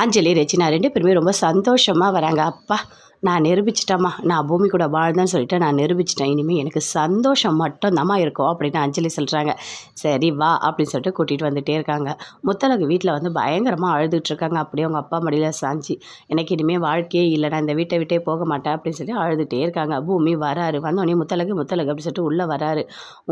ஆஞ்சலி ரெச்சினா ரெண்டு பேருமே ரொம்ப சந்தோஷமாக வராங்க. அப்பா நான் நிரூபிச்சிட்டேம்மா. நான் பூமி கூட வாழ்ந்தேன்னு சொல்லிட்டு நான் நிரூபிச்சிட்டேன். இனிமேல் எனக்கு சந்தோஷம் மட்டும் தாம்மா இருக்கும் அப்படின்னு அஞ்சலி சொல்கிறாங்க சரி வா அப்படின்னு சொல்லிட்டு கூட்டிகிட்டு வந்துட்டே இருக்காங்க. முத்தலகு வீட்டில் வந்து பயங்கரமாக அழுதுகிட்ருக்காங்க அப்படியே அவங்க அப்பா மடியில் சாஞ்சி எனக்கு இனிமேல் வாழ்க்கையே இல்லை. நான் இந்த வீட்டை விட்டே போக மாட்டேன். அப்படின்னு சொல்லி அழுதுகிட்டே இருக்காங்க. பூமி வராரு. வந்தோடனே முத்தலகு முத்தலகு அப்படின்னு சொல்லிட்டு உள்ளே வராரு.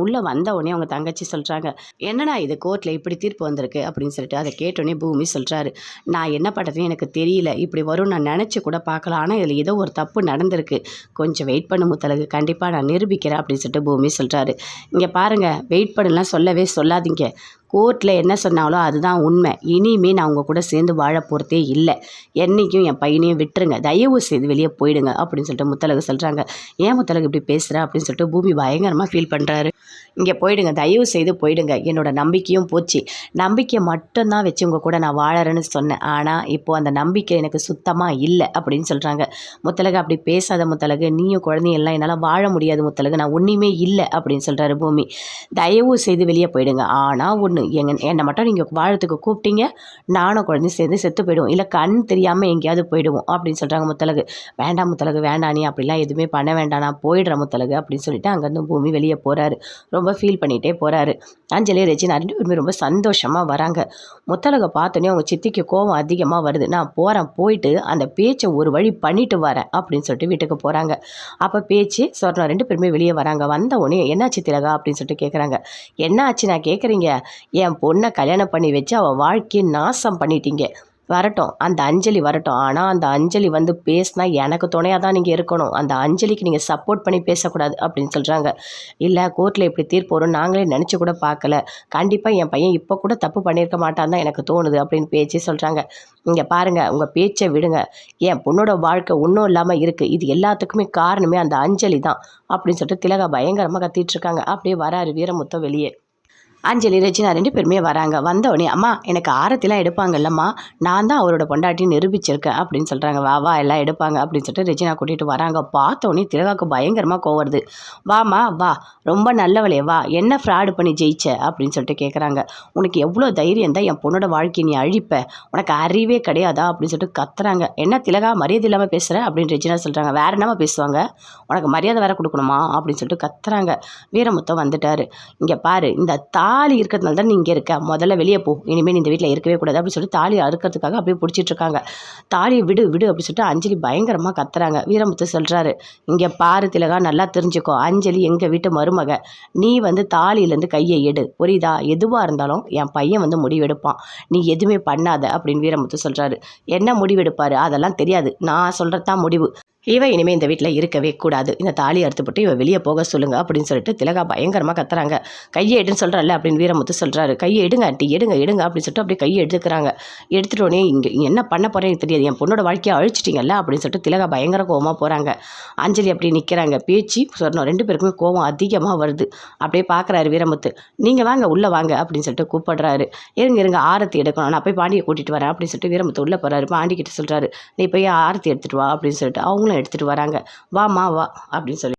உள்ளே வந்த உடனே அவங்க தங்கச்சி சொல்கிறாங்க என்னடா இது கோர்ட்டில் இப்படி தீர்ப்பு வந்திருக்கு? அப்படின்னு சொல்லிட்டு அதை கேட்டோடனே பூமி சொல்கிறாரு நான் என்ன பண்ணுறதுன்னு எனக்கு தெரியல. இப்படி வரும் நான் நினச்சி கூட பார்க்கலாம் ஆனால் இதில் ஏதோ ஒரு தப்பு நடந்திருக்கு. கொஞ்சம் வெயிட் பண்ணு முத்தலகு கண்டிப்பாக நான் நிரூபிக்கிறேன் அப்படின்னு சொல்லிட்டு பூமி சொல்கிறாரு இங்கே பாருங்கள் வெயிட் பண்ணலாம் சொல்லவே சொல்லாதீங்க. கோர்ட்டில் என்ன சொன்னாலும் அதுதான் உண்மை. இனிமே நான் உங்கள் கூட சேர்ந்து வாழ போகிறதே இல்லை. என்றைக்கும் என் பையனையும் விட்டுருங்க. தயவு செய்து வெளியே போயிடுங்க அப்படின்னு சொல்லிட்டு முத்தலகு சொல்கிறாங்க ஏன் முத்தலகு இப்படி பேசுகிற அப்படின்னு சொல்லிட்டு பூமி பயங்கரமாக ஃபீல் பண்ணுறாரு இங்கே போயிடுங்க. தயவு செய்து போயிடுங்க. என்னோட நம்பிக்கையும் போச்சு. நம்பிக்கை மட்டும்தான் வச்சு உங்கள் கூட நான் வாழறேன்னு சொன்னேன். ஆனால் இப்போது அந்த நம்பிக்கை எனக்கு சுத்தமாக இல்லை அப்படின்னு சொல்கிறாங்க முத்தலகு அப்படி பேசாத முத்தலகு நீயும் குழந்தையும் எல்லாம் என்னால் வாழ முடியாது முத்தலகு நான் ஒன்றுமே இல்லை அப்படின்னு சொல்கிறாரு பூமி. தயவு செய்து வெளியே போயிடுங்க. ஆனால் ஒன்று எங்க என்னை மட்டும் நீங்கள் வாழத்துக்கு கூப்பிட்டீங்க. நானும் குழந்தையும் சேர்ந்து செத்து போயிடுவோம். இல்லை கண் தெரியாமல் எங்கேயாவது போயிடுவோம் அப்படின்னு சொல்கிறாங்க முத்தலகு வேண்டாம் முத்தலகு வேண்டாம் நீ அப்படிலாம் எதுவுமே பண்ண வேண்டாம். நான் போயிடுறேன் முத்தலகு அப்படின்னு சொல்லிட்டு அங்கேருந்து பூமி வெளியே போகிறாரு ரொம்ப ஃபீல் பண்ணிகிட்டே போகிறாரு அஞ்சலி ரெஜினா ரெண்டு பேருமே ரொம்ப சந்தோஷமாக வராங்க. முத்தலகை பார்த்தோன்னே அவங்க சித்திக்கு கோவம் அதிகமாக வருது. நான் போகிறேன் போயிட்டு அந்த பேச்சை ஒரு வழி பண்ணிட்டு வரேன் அப்படின்னு சொல்லிட்டு வீட்டுக்கு போகிறாங்க அப்போ பேச்சு சொர்ணம் ரெண்டு பேருமே வெளியே வராங்க. வந்த உடனே என்னாச்சு திலகா? அப்படின்னு சொல்லிட்டு கேட்குறாங்க என்ன ஆச்சு நான் கேட்குறீங்க என் பொண்ணை கல்யாணம் பண்ணி வச்சு அவள் வாழ்க்கையை நாசம் பண்ணிட்டீங்க. வரட்டும் அந்த அஞ்சலி வரட்டும். ஆனால் அந்த அஞ்சலி வந்து பேசினா எனக்கு துணையாக தான் நீங்கள் இருக்கணும். அந்த அஞ்சலிக்கு நீங்கள் சப்போர்ட் பண்ணி பேசக்கூடாது அப்படின்னு சொல்கிறாங்க இல்லை கோர்ட்டில் இப்படி தீர்ப்பு வரும் நாங்களே நினச்சி கூட பார்க்கல. கண்டிப்பாக என் பையன் இப்போ கூட தப்பு பண்ணியிருக்க மாட்டான் தான் எனக்கு தோணுது அப்படின்னு பேச்சு சொல்கிறாங்க இங்கே பாருங்கள் உங்கள் பேச்சை விடுங்க. என் பொண்ணோட வாழ்க்கை ஒன்றும் இல்லாமல் இருக்குது இது எல்லாத்துக்குமே காரணமே அந்த அஞ்சலி தான் அப்படின்னு சொல்லிட்டு திலகா பயங்கரமாக கத்திட்டு இருக்காங்க. அப்படியே வராரு வீரமுத்தம் வெளியே. அஞ்சலி ரெஜினா ரெண்டு பேருமே வராங்க. வந்தவொடனே அம்மா எனக்கு ஆரத்திலாம் எடுப்பாங்கல்லம்மா. நான் தான் அவரோட பொண்டாட்டி நிரூபிச்சிருக்கேன். அப்படின்னு சொல்கிறாங்க வா வா எல்லாம் எடுப்பாங்க. அப்படின்னு சொல்லிட்டு ரெஜினா கூட்டிகிட்டு வராங்க. பார்த்தோன்னே திலகாவுக்கு பயங்கரமாக கோவருது வாமா வா. ரொம்ப நல்லவளே வா. என்ன ஃப்ராடு பண்ணி ஜெயிச்ச? அப்படின்னு சொல்லிட்டு கேட்குறாங்க உனக்கு எவ்வளோ தைரியம் தான் என் பொண்ணோட வாழ்க்கையை நீ அழிப்ப. உனக்கு அறிவே கிடையாதா? அப்படின்னு சொல்லிட்டு கத்துறாங்க. என்ன திலகா மரியாதை இல்லாமல் பேசுகிற அப்படின்னு ரெஜினா சொல்கிறாங்க வேற என்னமா பேசுவாங்க? உனக்கு மரியாதை வேற கொடுக்கணுமா? அப்படின்னு சொல்லிட்டு கத்துறாங்க. வீரமுத்தம் வந்துட்டாரு. இங்கே பாரு இந்த தா தாலி இருக்கிறதுனால தான் நீ இங்கே இருக்க. முதல்ல வெளியே போ. இனிமேல் நீ இந்த வீட்டில் இருக்கவே கூடாது அப்படின்னு சொல்லிட்டு தாலி அறுக்கிறதுக்காக அப்படியே பிடிச்சிட்டு இருக்காங்க. தாலியை விடு விடு அப்படின்னு சொல்லிட்டு அஞ்சலி பயங்கரமாக கத்துறாங்க. வீரமுத்து சொல்கிறாரு இங்கே பாரு திலகா நல்லா தெரிஞ்சுக்கோ. அஞ்சலி எங்கள் வீட்டு மருமக. நீ வந்து தாலியிலேருந்து கையை எடு. புரியுதா? எதுவாக இருந்தாலும் என் பையன் வந்து முடிவெடுப்பான். நீ எதுவுமே பண்ணாத அப்படின்னு வீரமுத்து சொல்கிறாரு என்ன முடிவெடுப்பார்? அதெல்லாம் தெரியாது. நான் சொல்கிறது தான் முடிவு. இவன் இனிமேல் இந்த வீட்டில் இருக்கவே கூடாது. இந்த தாலி அறுத்துப்பட்டு இவ வெளியே போக சொல்லுங்க அப்படின்னு சொல்லிட்டு திலகா பயங்கரமாக கத்துறாங்க. கையை எடுன்னு சொல்கிறாள் அப்படின்னு வீரமுத்து சொல்கிறாரு கையை எடுங்க ஆண்டி எடுங்க எடுங்க அப்படின்னு சொல்லிட்டு அப்படியே கையை எடுத்துக்கிறாங்க. எடுத்துட்டோடனே இங்கே என்ன பண்ண போகிறேன்னு தெரியாது. என் பொண்ணோட வாழ்க்கையை அழிச்சிட்டிங்கல்ல அப்படின்னு சொல்லிட்டு திலகா பயங்கர கோவமாக போகிறாங்க அஞ்சலி அப்படி நிற்கிறாங்க பேச்சு சொன்னோம் ரெண்டு பேருக்குமே கோவம் அதிகமாக வருது. அப்படியே பார்க்குறாரு வீரமுத்து. நீங்கள் வாங்க உள்ளே வாங்க அப்படின்னு சொல்லிட்டு கூப்பிடுறாரு. இருங்க இருங்க ஆரத்தி எடுக்கணும். நான் போய் பாண்டியை கூட்டிகிட்டு வரேன் அப்படின்னு சொல்லிட்டு வீரமுத்து உள்ளே போகிறாரு பாண்டிக்கிட்ட சொல்கிறாரு நீ போய் ஆரத்தி எடுத்துகிட்டு வா அப்படின்னு சொல்லிட்டு. அவங்களும் எடுத்துகிட்டு வராங்க. வாமா வா அப்படின்னு சொல்லி